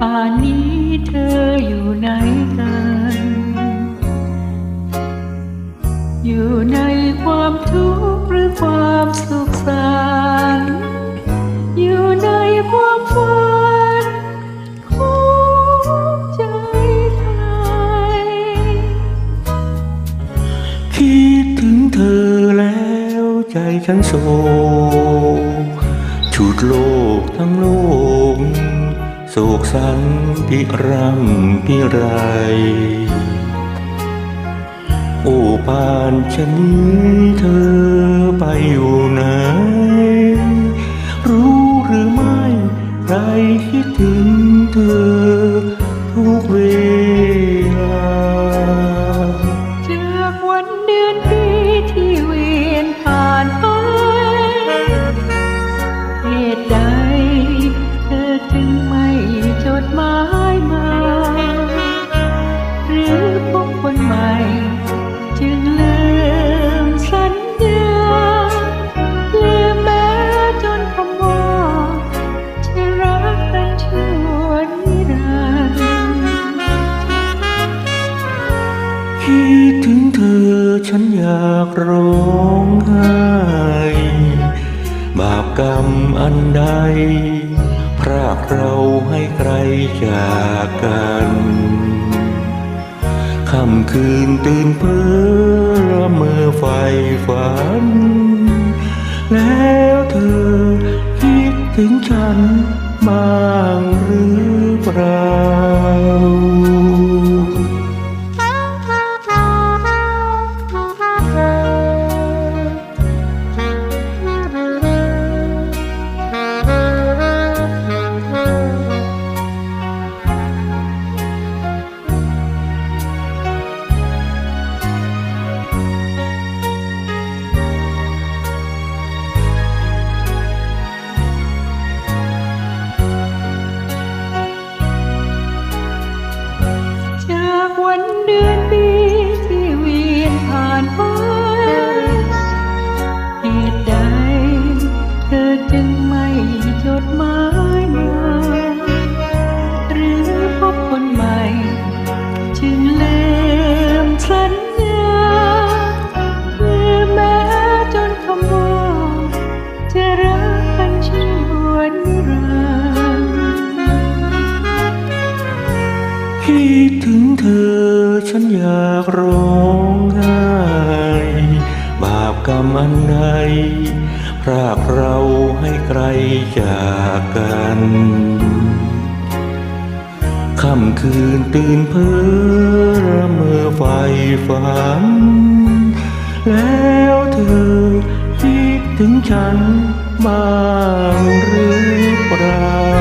ป่านนี้เธออยู่ไหนกัน อยู่ในความทุกข์หรือความสุขสันอยู่ในความฝันของใจไทยคิดถึงเธอแล้วใจฉันโศกฉุดโลกทั้งโลก โศกสันพิรำพิไรโอ้ปานฉันนี้เธอไปอยู่ไหน รู้หรือไม่ใครคิดถึงเธอทุกเวล ฉันอยากร้องไห้บาปกรรมอันใด พรากเราให้ใครจากกันค่ำคืนตื่นเพ้อเมื่อไฟฝัน แล้วเธอคิดถึงฉันบ้างหรือเปล่า วันเดือนปี คิดถึงเธอฉันอยากร้องไห้บาปกรรมอันใดพรากเราให้ไกลจากกันค่ำคืนตื่นเพ้อละเมื่อไฟฝัน แล้วเธอคิดถึงฉันบ้างหรือเปล่า